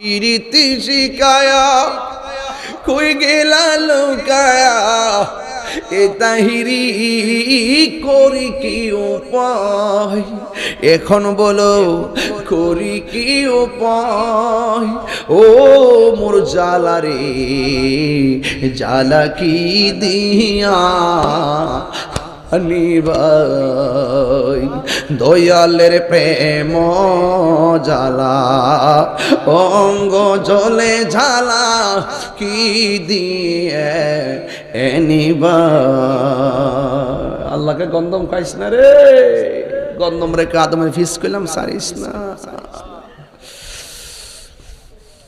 ইরিতি শিকায়া কই গেলা লুকায়া? এ তাহিরি করি কি উপায়? এখন বলো, করি কি উপায়? ও মোর জ্বালা রে, জ্বালা কি দিয়া? নিবাই দয়ালের প্রেম জ্বালা, অঙ্গ জলে ঝালা কি দিয়ে এনিবা আল্লাহকে গন্ধম খাইস না রে। গন্ধম রেখে আদমের ফিস করলাম সারিস না।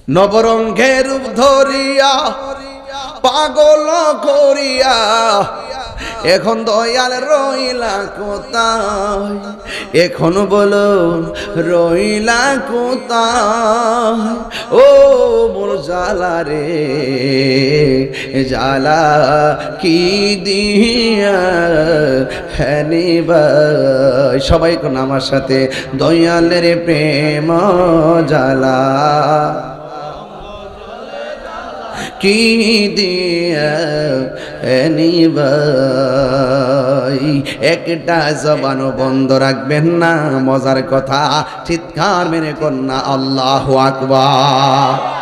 নবরঙ্গের ধরিয়া, পাগল করিয়া এখন দয়াল রইলা কোথায়? এখন বলো রইলা কোথায়? ও মোর জ্বালা রে, জ্বালা কি দিয়া হ্যানিবা সবাই কোন আমার সাথে দয়ালের প্রেম জ্বালা। কি দিয়ে নিবাই একটা জবান বন্ধ রাখবেন না, মজার কথা। চিৎকার মেরে কন্যা, আল্লাহ আকবার।